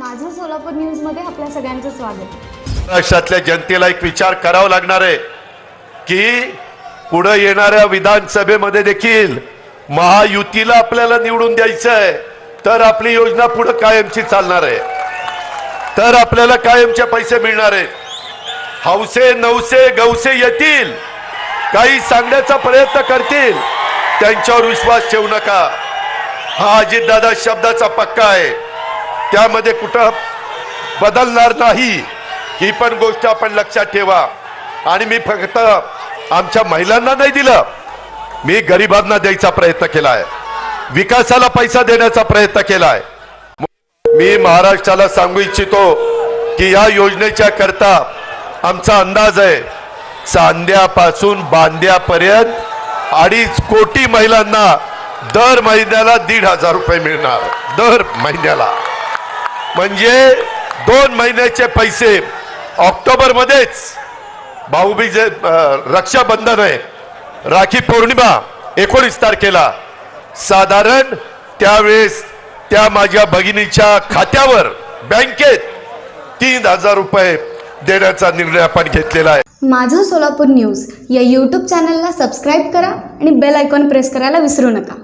सोलापूर न्यूजमध्ये आपल्या सगळ्यांचं स्वागत. महाराष्ट्रातल्या जनतेला एक विचार करावा लागणार आहे की पुढे येणाऱ्या विधानसभेमध्ये देखील महायुतीला आपल्याला निवडून द्यायचं आहे तर आपली योजना पुढे कायमची चालणार आहे. तर आपल्याला कायमचे पैसे मिळणार आहेत. हौसे नवसे गवसे येतील काही सांगण्याचा प्रयत्न करतील त्यांच्यावर विश्वास ठेवू नका. हा अजितदादा शब्दाचा पक्का आहे. त्यामध्ये कुठं बदलणार नाही ही पण गोष्ट आपण लक्षात ठेवा. आणि मी फक्त आमच्या महिलांना नाही दिलं मी गरिबांना द्यायचा प्रयत्न केलाय. विकासाला पैसा देण्याचा प्रयत्न केलाय. मी महाराष्ट्राला सांगू इच्छितो की या योजनेच्या करता आमचा अंदाज आहे चांद्यापासून बांद्यापर्यंत अडीच कोटी महिलांना दर महिन्याला दीड हजार रुपये मिळणार दर महिन्याला. म्हणजे दोन महिन्याचे पैसे ऑक्टोबर मध्येच भाऊबीजे रक्षाबंधन आहे राखी पौर्णिमा एकोणीस तारखेला. साधारण त्यावेळेस त्या माझ्या भगिनीच्या खात्यावर बँकेत तीन हजार रुपये देण्याचा निर्णय आपण घेतलेला आहे. माझं सोलापूर न्यूज या यूट्यूब चॅनलला सबस्क्राईब करा आणि बेल आयकॉन प्रेस करायला विसरू नका.